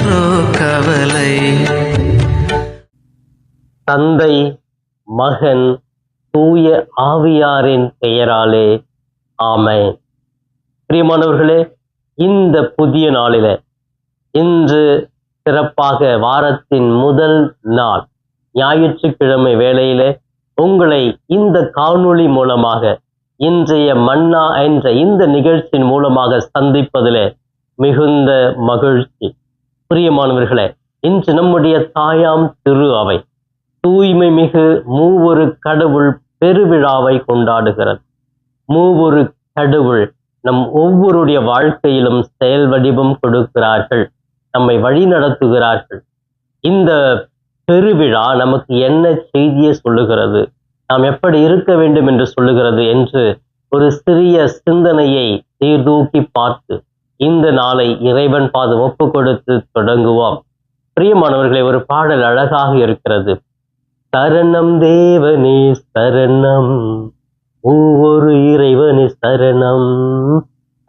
என்றோ கவலை. தந்தை மகன் தூய ஆவியாரின் பெயராலே ஆமை பிரியமானவர்களே இந்த புதிய நாளில இன்று சிறப்பாக வாரத்தின் முதல் நாள் ஞாயிற்றுக்கிழமை வேளையிலே உங்களை இந்த காணொளி மூலமாக இன்றைய மன்னா என்ற இந்த நிகழ்ச்சியின் மூலமாக சந்திப்பதிலே மிகுந்த மகிழ்ச்சி. பிரியமானவர்களே இன்று நம்முடைய தாயாம் திரு அவை. தூய்மை மிகு மூவொரு கடவுள் பெருவிழாவை கொண்டாடுகிறது. மூவொரு கடவுள் நம் ஒவ்வொருடைய வாழ்க்கையிலும் செயல் வடிவம் கொடுக்கிறார்கள் நம்மை வழி நடத்துகிறார்கள். இந்த பெருவிழா நமக்கு என்ன செய்தியை சொல்லுகிறது? நாம் எப்படி இருக்க வேண்டும் என்று சொல்லுகிறது என்று ஒரு சிறிய சிந்தனையை சீர்தூக்கி பார்த்து இந்த நாளை இறைவன் பாதம் ஒப்பு கொடுத்து தொடங்குவோம். பிரியமானவர்களை ஒரு பாடல் அழகாக இருக்கிறது. சரணம் தேவனே சரணம். ஒவ்வொரு இறைவனே சரணம்.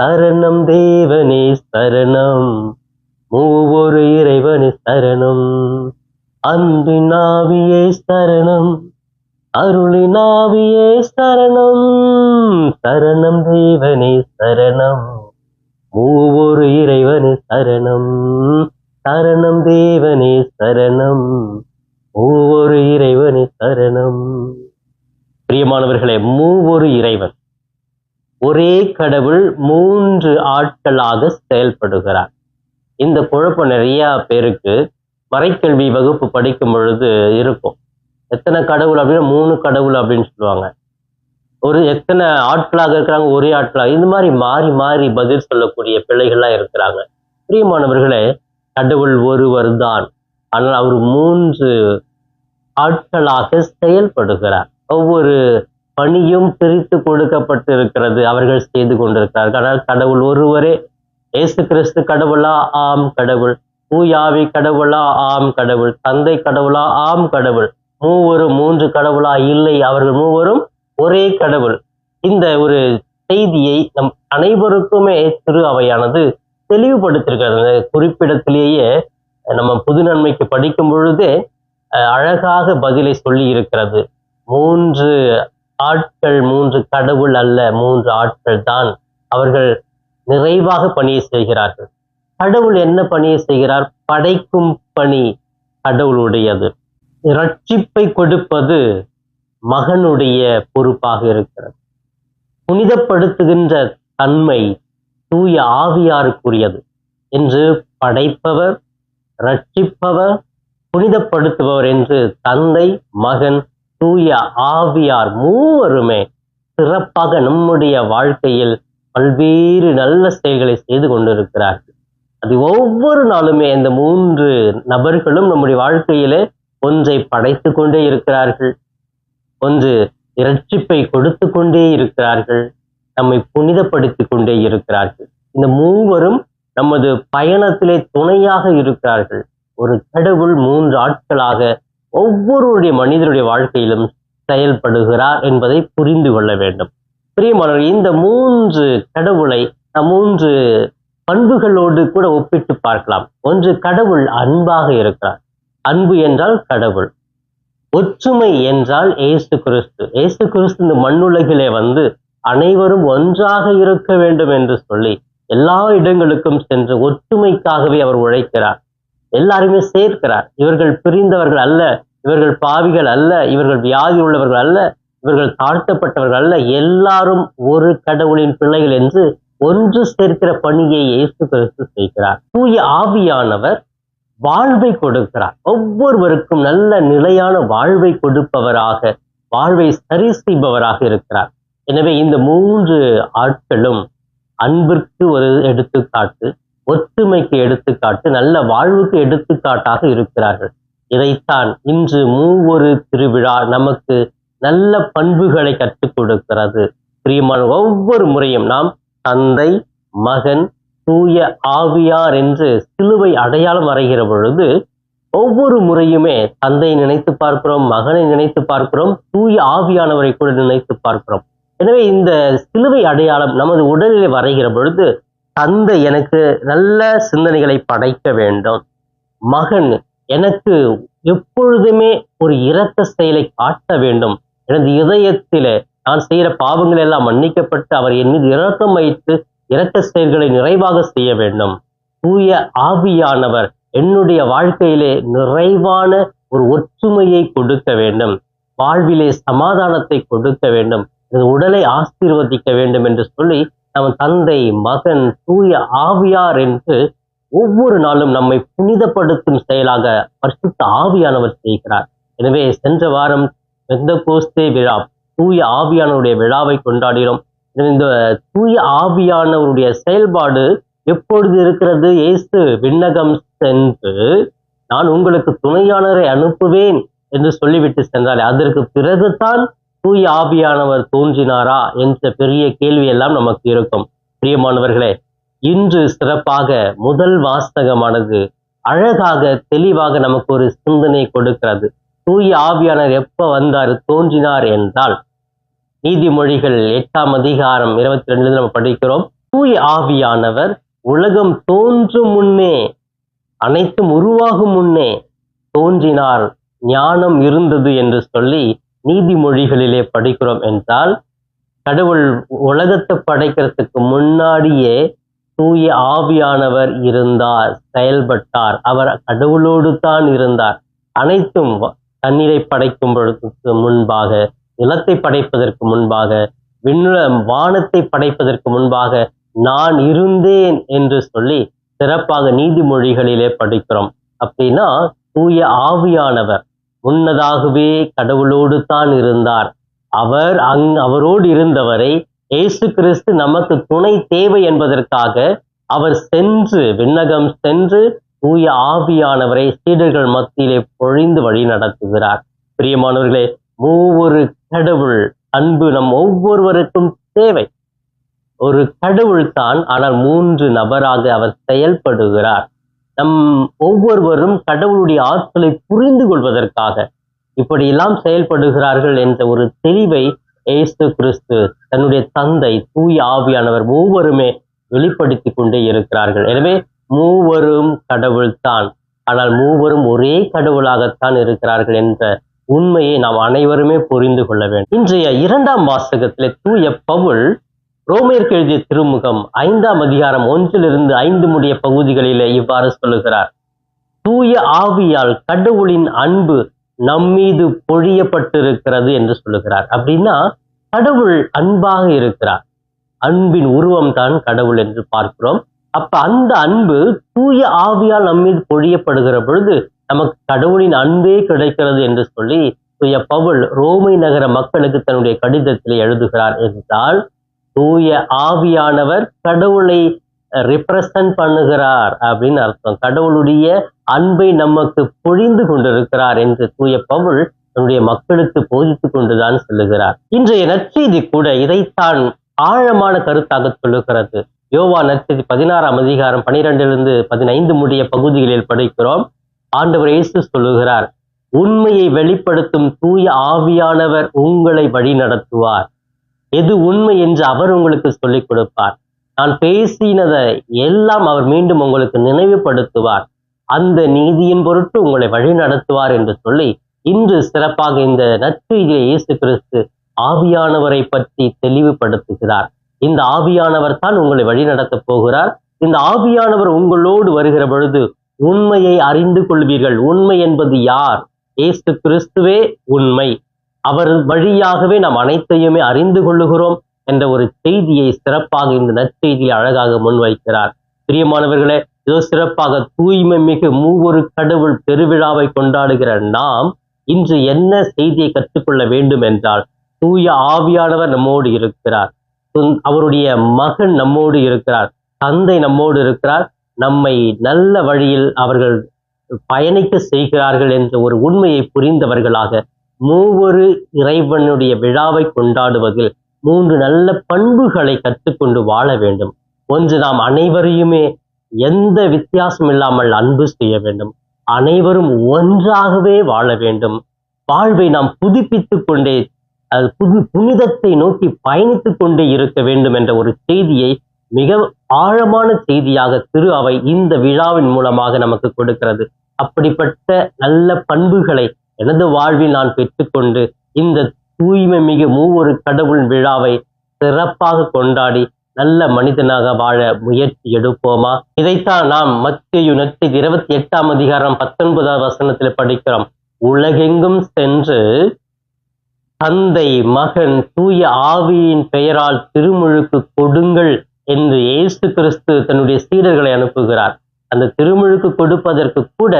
சரணம் தேவனே சரணம். ஒவ்வொரு இறைவனே சரணம். அன்பினாவியே சரணம். அருளினாவியே சரணம். சரணம் தேவனே சரணம். மூவொரு இறைவனே சரணம். சரணம் தேவனே சரணம். மூவொரு இறைவனே சரணம். பிரியமானவர்களே மூவொரு இறைவன் ஒரே கடவுள் மூன்று ஆட்களாக செயல்படுகிறார். இந்த குழப்பம் நிறைய பேருக்கு மறைக்கல்வி வகுப்பு படிக்கும் பொழுது இருக்கும். எத்தனை கடவுள் அப்படின்னா மூணு கடவுள் அப்படின்னு சொல்லுவாங்க. ஒரு எத்தனை ஆட்களாக இருக்கிறாங்க? ஒரே ஆட்களாக இந்த மாதிரி மாறி மாறி பதில் சொல்லக்கூடிய பிள்ளைகள்லாம் இருக்கிறாங்க. பிரியமானவர்களே கடவுள் ஒருவர் தான் ஆனால் அவர் மூன்று ஆட்களாக செயல்படுகிறார். ஒவ்வொரு பணியும் பிரித்து கொடுக்கப்பட்டு இருக்கிறது அவர்கள் செய்து கொண்டிருக்கிறார்கள். ஆனால் கடவுள் ஒருவரே. இயேசு கிறிஸ்து கடவுளா? ஆம் கடவுள். பூயாவி கடவுளா? ஆம் கடவுள். தந்தை கடவுளா? ஆம் கடவுள். மூவரும் மூன்று கடவுளா? இல்லை அவர்கள் மூவரும் ஒரே கடவுள். இந்த ஒரு செய்தியை நம் அனைவருக்குமே திரு அவையானது தெளிவுபடுத்திருக்கிறது. குறிப்பிடத்திலேயே நம்ம புது நன்மைக்கு படிக்கும் பொழுதே அழகாக பதிலை சொல்லி இருக்கிறது மூன்று ஆட்கள் மூன்று கடவுள் அல்ல மூன்று ஆட்கள் தான் அவர்கள் நிறைவாக பணியை செய்கிறார்கள். கடவுள் என்ன பணியை செய்கிறார்? படைக்கும் பணி கடவுளுடையது. இரட்சிப்பை கொடுப்பது மகனுடைய பொறுப்பாக இருக்கிறது. புனிதப்படுத்துகின்ற தன்மை தூய ஆவியாருக்குரியது என்று படைப்பவர் ரட்சிப்பவர் புனிதப்படுத்துபவர் என்று தந்தை மகன் தூய ஆவியார் மூவருமே சிறப்பாக நம்முடைய வாழ்க்கையில் பல்வேறு நல்ல செயல்களை செய்து கொண்டிருக்கிறார்கள். அது ஒவ்வொரு நாளுமே இந்த மூன்று நபர்களும் நம்முடைய வாழ்க்கையிலே ஒன்றை படைத்து கொண்டே இருக்கிறார்கள். ஒன்று இரட்சிப்பை கொடுத்து கொண்டே இருக்கிறார்கள் நம்மை புனிதப்படுத்தி கொண்டே இருக்கிறார்கள். இந்த மூவரும் நமது பயணத்திலே துணையாக இருக்கிறார்கள். ஒரு கடவுள் மூன்று ஆட்களாக ஒவ்வொருடைய மனிதருடைய வாழ்க்கையிலும் செயல்படுகிறார் என்பதை புரிந்து கொள்ள வேண்டும். பிரியமானவர் இந்த மூன்று கடவுளை மூன்று பண்புகளோடு கூட ஒப்பிட்டு பார்க்கலாம். ஒன்று கடவுள் அன்பாக இருக்கிறார். அன்பு என்றால் கடவுள். ஒற்றுமை என்றால் ஏசு கிறிஸ்து. ஏசு கிறிஸ்து இந்த மண்ணுலகிலே வந்து அனைவரும் ஒன்றாக இருக்க வேண்டும் என்று சொல்லி எல்லா இடங்களுக்கும் சென்று ஒற்றுமைக்காகவே அவர் உழைக்கிறார். எல்லாருமே சேர்க்கிறார். இவர்கள் பிரிந்தவர்கள் அல்ல இவர்கள் பாவிகள் அல்ல இவர்கள் வியாதி உள்ளவர்கள் அல்ல இவர்கள் தாழ்த்தப்பட்டவர்கள் அல்ல. எல்லாரும் ஒரு கடவுளின் பிள்ளைகள் என்று ஒன்று சேர்க்கிற பணியை இயேசு கிறிஸ்து செய்கிறார். தூய ஆவியானவர் வாழ்வை கொடுக்கிறார். ஒவ்வொருவருக்கும் நல்ல நிலையான வாழ்வை கொடுப்பவராக வாழ்வை சரி செய்பவராக இருக்கிறார். எனவே இந்த மூன்று ஆட்களும் அன்பிற்கு ஒரு எடுத்துக்காட்டு ஒற்றுமைக்கு எடுத்துக்காட்டு நல்ல வாழ்வுக்கு எடுத்துக்காட்டாக இருக்கிறார்கள். இதைத்தான் இன்று மூவொரு திருவிழா நமக்கு நல்ல பண்புகளை கற்றுக் கொடுக்கிறது. பிரியமான ஒவ்வொரு முறையும் நாம் தந்தை மகன் தூய ஆவியார் என்று சிலுவை அடையாளம் வரைகிற பொழுது ஒவ்வொரு முறையுமே தந்தையை நினைத்து பார்க்கிறோம் மகனை நினைத்து பார்க்கிறோம் தூய ஆவியானவரை கூட நினைத்து பார்க்கிறோம். எனவே இந்த சிலுவை அடையாளம் நமது உடலிலே வரைகிற பொழுது தந்தை எனக்கு நல்ல சிந்தனைகளை படைக்க வேண்டும். மகன் எனக்கு எப்பொழுதுமே ஒரு இரத்த செயலை காட்ட வேண்டும். எனது இதயத்திலே நான் செய்கிற பாவங்கள் எல்லாம் மன்னிக்கப்பட்டு அவர் என் மீது இரக்கம் வைத்து இரக்க செயல்களை நிறைவாக செய்ய வேண்டும். தூய ஆவியானவர் என்னுடைய வாழ்க்கையிலே நிறைவான ஒரு ஒற்றுமையை கொடுக்க வேண்டும். வாழ்விலே சமாதானத்தை கொடுக்க வேண்டும். உடலை ஆசீர்வதிக்க வேண்டும் என்று சொல்லி நம் தந்தை மகன் தூய ஆவியார் என்று ஒவ்வொரு நாளும் நம்மை புனிதப்படுத்தும் செயலாக பரிசுத்த ஆவியானவர் செய்கிறார். எனவே சென்ற வாரம் எந்த கோஸ்தே விழா தூய ஆவியானவருடைய விழாவை கொண்டாடினோம். இந்த தூய ஆவியானவருடைய செயல்பாடு எப்பொழுது இருக்கிறது? இயேசு விண்ணகம் சென்று நான் உங்களுக்கு துணையாளரை அனுப்புவேன் என்று சொல்லிவிட்டு சென்றார். அதற்கு பிறகுதான் தூய ஆவியானவர் தோன்றினாரா என்ற பெரிய கேள்வி எல்லாம் நமக்கு இருக்கும். பிரியமானவர்களே இன்று சிறப்பாக முதல் வாசகமானது அழகாக தெளிவாக நமக்கு ஒரு சிந்தனை கொடுக்கிறது. தூய ஆவியானவர் எப்ப வந்தார் தோன்றினார் என்றால் நீதிமொழிகள் எட்டாம் அதிகாரம் இருபத்தி ரெண்டுல நம்ம படிக்கிறோம். தூய ஆவியானவர் உலகம் தோன்றும் முன்னே அனைத்தும் உருவாகும் முன்னே தோன்றினார். ஞானம் இருந்தது என்று சொல்லி நீதிமொழிகளிலே படிக்கிறோம் என்றால் கடவுள் உலகத்தை படைக்கிறதுக்கு முன்னாடியே தூய ஆவியானவர் இருந்தார் செயல்பட்டார். அவர் கடவுளோடு தான் இருந்தார். அனைத்தும் வ- தண்ணீரை படைக்கும் பொழுதுக்கு முன்பாக நிலத்தை படைப்பதற்கு முன்பாக விண்ண வானத்தை படைப்பதற்கு முன்பாக நான் இருந்தேன் என்று சொல்லி சிறப்பாக நீதிமொழிகளிலே படிக்கிறோம். அப்படின்னா தூய ஆவியானவர் முன்னதாகவே கடவுளோடு தான் இருந்தார். அவர் அங் அவரோடு இருந்தவரை இயேசு கிறிஸ்து நமக்கு துணை தேவை என்பதற்காக அவர் சென்று விண்ணகம் சென்று தூய ஆவியானவரை சீடர்கள் மத்தியிலே பொழிந்து வழி நடத்துகிறார். பிரியமானவர்களே மூவொரு கடவுள் அன்பு நம் ஒவ்வொருவருக்கும் தேவை. ஒரு கடவுள் தான் ஆனால் மூன்று நபராக அவர் செயல்படுகிறார். நம் ஒவ்வொருவரும் கடவுளுடைய ஆற்றலை புரிந்து கொள்வதற்காக இப்படியெல்லாம் செயல்படுகிறார்கள் என்ற ஒரு தெளிவை ஏசு கிறிஸ்து தன்னுடைய தந்தை தூய் ஆவியானவர் மூவருமே வெளிப்படுத்தி கொண்டே இருக்கிறார்கள். எனவே மூவரும் கடவுள்தான் ஆனால் மூவரும் ஒரே கடவுளாகத்தான் இருக்கிறார்கள் என்ற உண்மையை நாம் அனைவருமே புரிந்து கொள்ள வேண்டும். இன்றைய இரண்டாம் வாசகத்திலே தூய பவுல் ரோமேற்கு எழுதிய திருமுகம் ஐந்தாம் அதிகாரம் ஒன்றிலிருந்து ஐந்து முடிய பகுதிகளிலே இவ்வாறு சொல்லுகிறார். தூய ஆவியால் கடவுளின் அன்பு நம்மீது பொழியப்பட்டிருக்கிறது என்று சொல்லுகிறார். அப்படின்னா கடவுள் அன்பாக இருக்கிறார். அன்பின் உருவம் தான் கடவுள் என்று பார்க்கிறோம். அப்ப அந்த அன்பு தூய ஆவியால் நம்மீது பொழியப்படுகிற பொழுது நமக்கு கடவுளின் அன்பே கிடைக்கிறது என்று சொல்லி தூய பவுல் ரோமை நகர மக்களுக்கு தன்னுடைய கடிதத்தில் எழுதுகிறார் என்றால் தூய ஆவியானவர் கடவுளை ரிப்ரசன்ட் பண்ணுகிறார் அப்படின்னு அர்த்தம். கடவுளுடைய அன்பை நமக்கு பொழிந்து கொண்டிருக்கிறார் என்று தூய பவுல் தன்னுடைய மக்களுக்கு போதித்துக் கொண்டுதான் சொல்லுகிறார். இன்றைய நற்செய்தி கூட இதைத்தான் ஆழமான கருத்தாக சொல்லுகிறது. யோவா நற்செய்தி பதினாறாம் அதிகாரம் பனிரெண்டிலிருந்து பதினைந்து முடிய பகுதிகளில் படிக்கிறோம். ஆண்டவர் இயேசு சொல்லுகிறார் உண்மையை வெளிப்படுத்தும் தூய ஆவியானவர் உங்களை வழி நடத்துவார். எது உண்மை என்று அவர் உங்களுக்கு சொல்லிக் கொடுப்பார். நான் பேசினதை எல்லாம் அவர் மீண்டும் உங்களுக்கு நினைவுபடுத்துவார். அந்த நீதியின் பொருட்டு உங்களை வழி நடத்துவார் என்று சொல்லி இன்று சிறப்பாக இந்த நற்செய்தியை இயேசு கிறிஸ்து ஆவியானவரை பற்றி தெளிவுபடுத்துகிறார். இந்த ஆவியானவர் தான் உங்களை வழி நடத்தப் போகிறார். இந்த ஆவியானவர் உங்களோடு வருகிற பொழுது உண்மையை அறிந்து கொள்வீர்கள். உண்மை என்பது யார்? ஏசு கிறிஸ்துவே உண்மை. அவர் வழியாகவே நாம் அனைத்தையுமே அறிந்து கொள்ளுகிறோம் என்ற ஒரு செய்தியை சிறப்பாக இந்த நற்செய்தியை அழகாக முன்வைக்கிறார். பிரியமானவர்களே இதோ சிறப்பாக தூய்மை மிகு மூவொரு கடவுள் பெருவிழாவை கொண்டாடுகிற நாம் இன்று என்ன செய்தியை கற்றுக்கொள்ள வேண்டும் என்றால் தூய ஆவியானவர் நம்மோடு இருக்கிறார். அவருடைய மகன் நம்மோடு இருக்கிறார். தந்தை நம்மோடு இருக்கிறார். நம்மை நல்ல வழியில் அவர்கள் பயணிக்க செய்கிறார்கள் என்ற ஒரு உண்மையை புரிந்தவர்களாக மூவொரு இறைவனுடைய விழாவை கொண்டாடுவதில் மூன்று நல்ல பண்புகளை கற்றுக்கொண்டு வாழ வேண்டும். ஒன்று நாம் அனைவரையுமே எந்த வித்தியாசம் இல்லாமல் அன்பு செய்ய வேண்டும். அனைவரும் ஒன்றாகவே வாழ வேண்டும். வாழ்வை நாம் புதுப்பித்துக் கொண்டே புது புனிதத்தை நோக்கி பயணித்துக் கொண்டே இருக்க வேண்டும் என்ற ஒரு செய்தியை மிக ஆழமான செய்தியாக திரு அவை இந்த விழாவின் மூலமாக நமக்கு கொடுக்கிறது. அப்படிப்பட்ட நல்ல பண்புகளை எனது வாழ்வில் நான் பெற்றுக்கொண்டு இந்த தூய்மை மிக மூவொரு கடவுள் விழாவை சிறப்பாக கொண்டாடி நல்ல மனிதனாக வாழ முயற்சி எடுப்போமா? இதைத்தான் நாம் மத்திய நெற்றி இருபத்தி எட்டாம் அதிகாரம் பத்தொன்பதாவது வசனத்தில் படிக்கிறோம். உலகெங்கும் சென்று தந்தை மகன் தூய ஆவியின் பெயரால் திருமுழுக்கு கொடுங்கள். என்று இயேசு கிறிஸ்து தன்னுடைய சீடர்களை அனுப்புகிறார். அந்த திருமுழுக்கு கொடுப்பதற்கு கூட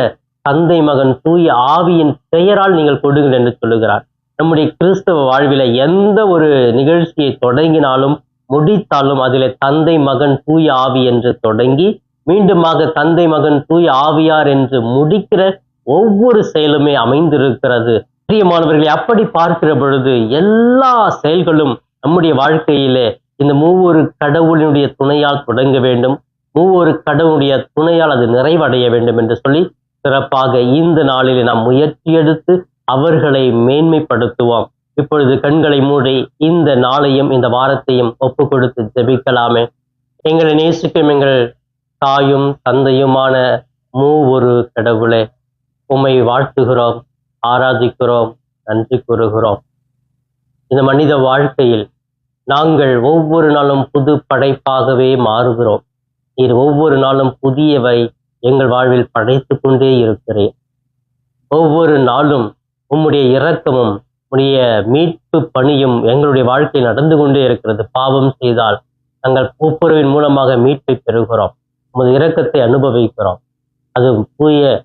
தந்தை மகன் தூய ஆவியின் பெயரால் நீங்கள் கொடுங்கள் என்று சொல்லுகிறார். நம்முடைய கிறிஸ்தவ வாழ்வில எந்த ஒரு நிகழ்ச்சியை தொடங்கினாலும் முடித்தாலும் அதிலே தந்தை மகன் தூய ஆவி என்று தொடங்கி மீண்டுமாக தந்தை மகன் தூய ஆவியார் என்று முடிக்கிற ஒவ்வொரு செயலுமே அமைந்திருக்கிறது. பிரியமானவர்களை அப்படி பார்க்கிற பொழுது எல்லா செயல்களும் நம்முடைய வாழ்க்கையிலே இந்த மூவொரு கடவுளினுடைய துணையால் தொடங்க வேண்டும். மூவொரு கடவுளுடைய துணையால் அது நிறைவடைய வேண்டும் என்று சொல்லி சிறப்பாக இந்த நாளில் நாம் முயற்சி எடுத்து அவர்களை மேன்மைப்படுத்துவோம். இப்பொழுது கண்களை மூடி இந்த நாளையும் இந்த வாரத்தையும் ஒப்பு கொடுத்து ஜெபிக்கலாமே. எங்களை நேசிக்கும் எங்கள் தாயும் தந்தையுமான மூ ஒரு கடவுளே உம்மை வாழ்த்துகிறோம் ஆராதிக்கிறோம் நன்றி கூறுகிறோம். இந்த மனித வாழ்க்கையில் நாங்கள் ஒவ்வொரு நாளும் புது படைப்பாகவே மாறுகிறோம். நீர் ஒவ்வொரு நாளும் புதியவை எங்கள் வாழ்வில் படைத்து கொண்டே இருக்கிறேன். ஒவ்வொரு நாளும் உம்முடைய இரக்கமும் உடைய மீட்பு பணியும் எங்களுடைய வாழ்க்கையில் நடந்து கொண்டே இருக்கிறது. பாவம் செய்தால் நாங்கள் ஒப்புரவின் மூலமாக மீட்பை பெறுகிறோம். உமது இரக்கத்தை அனுபவிக்கிறோம். அது தூய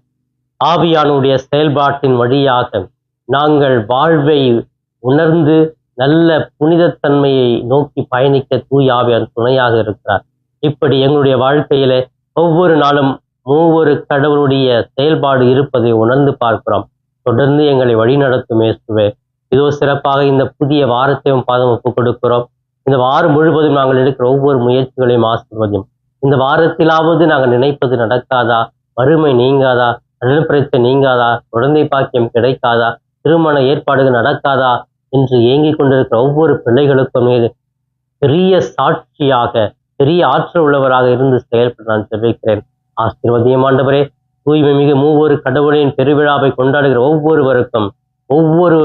ஆவியானுடைய செயல்பாட்டின் வழியாக நாங்கள் வாழ்வை உணர்ந்து நல்ல புனிதத்தன்மையை நோக்கி பயணிக்க தூயாவியார் துணையாக இருக்கிறார். இப்படி எங்களுடைய வாழ்க்கையிலே ஒவ்வொரு நாளும் மூவொரு கடவுளுடைய செயல்பாடு இருப்பதை உணர்ந்து பார்க்கிறோம். தொடர்ந்து எங்களை வழிநடத்தும் இயேசுவே. இதோ சிறப்பாக இந்த புதிய வாரத்தையும் பாதம் ஒப்புக் கொடுக்கிறோம். இந்த வாரம் முழுவதும் நாங்கள் எடுக்கிற ஒவ்வொரு முயற்சிகளையும் ஆசிர்வதும் இந்த வாரத்திலாவது நாங்கள் நினைப்பது நடக்காதா? வறுமை நீங்காதா? கடன் பிரச்சனை நீங்காதா? குழந்தை பாக்கியம் கிடைக்காதா? திருமண ஏற்பாடுகள் நடக்காதா? என்று ஏங்கிக் கொண்டிருக்கிற ஒவ்வொரு பிள்ளைகளுக்குமே பெரிய சாட்சியாக பெரிய ஆற்றல் உள்ளவராக இருந்து செயல்பட நான் தெரிவிக்கிறேன். ஆசீர்வதியம் ஆண்டவரே. தூய்மை மிகு மூவொரு கடவுளின் பெருவிழாவை கொண்டாடுகிற ஒவ்வொருவருக்கும் ஒவ்வொரு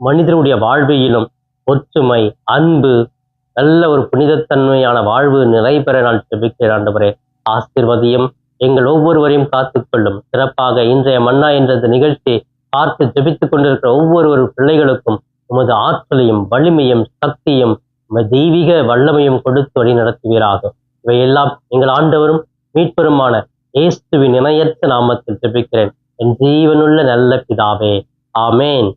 மனிதனுடைய வாழ்விலும் ஒற்றுமை அன்பு நல்ல ஒரு புனிதத்தன்மையான வாழ்வு நிறைபெற நான் ஜெபிக்கிறேன் ஆண்டவரே. ஆசீர்வதியம் எங்கள் ஒவ்வொருவரையும் காத்துக்கொள்ளும் சிறப்பாக இன்றைய மன்னா என்ற நிகழ்ச்சி பார்த்து ஜெபித்துக் கொண்டிருக்கிற ஒவ்வொரு பிள்ளைகளுக்கும் உமது ஆற்றலையும் வலிமையும் சக்தியும் தெய்வீக வல்லமையும் கொடுத்து வழி நடத்துவீராக. இவையெல்லாம் எங்கள் ஆண்டவரும் மீட்பெருமான இயேசுவின் இணையற்ற நாமத்தில் ஜெபிக்கிறேன். என் ஜீவனுள்ள நல்ல பிதாவே. ஆமேன்.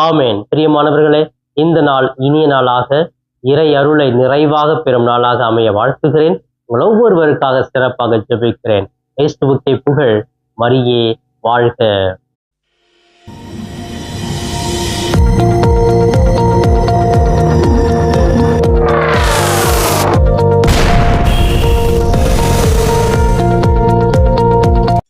ஆமேன். பிரியமானவர்களே இந்த நாள் இனிய நாளாக இறை அருளை நிறைவாக பெறும் நாளாக அமைய வாழ்த்துகிறேன். உங்கள் ஒவ்வொருவருக்காக சிறப்பாக ஜெபிக்கிறேன். ஏஸ்துவுக்கே புகழ். மரியே வாழ்க.